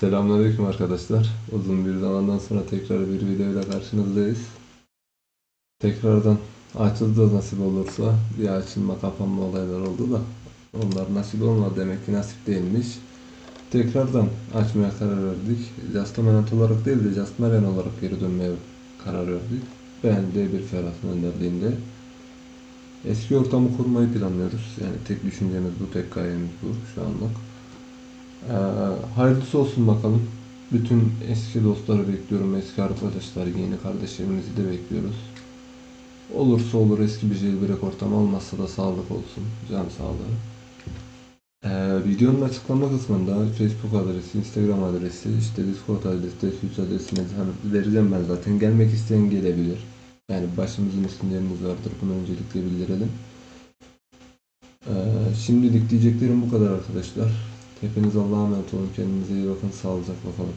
Selamünaleyküm arkadaşlar. Uzun bir zamandan sonra tekrar bir videoyla karşınızdayız. Tekrardan açıldı nasip olursa bir açılma kapanma olaylar oldu da onlar nasip olmadı demek ki nasip değilmiş. Tekrardan açmaya karar verdik. Justament olarak değil de Justmarian olarak geri dönmeye karar verdik. Ben de bir Ferhat'ın önderliğinde. Eski ortamı kurmayı planlıyoruz. Yani tek düşüncemiz bu, tek gayemiz bu şu anlık. Hayırlısı olsun bakalım. Bütün eski dostları bekliyorum, eski arkadaşlar, yeni kardeşlerimizi de bekliyoruz. Olursa olur eski bir jailbreak ortamı olmazsa da sağlık olsun, can sağlığı. Ee, videonun açıklama kısmında Facebook adresi, Instagram adresi, işte Discord adresi, Twitch adresini vereceğim ben zaten. Gelmek isteyen gelebilir. Yani başımızın isimleriniz vardır. Bunu öncelikle bildirelim. Ee, şimdilik diyeceklerim bu kadar arkadaşlar. Hepiniz Allah'a emanet olun. Kendinize iyi bakın. Sağlıcakla kalın.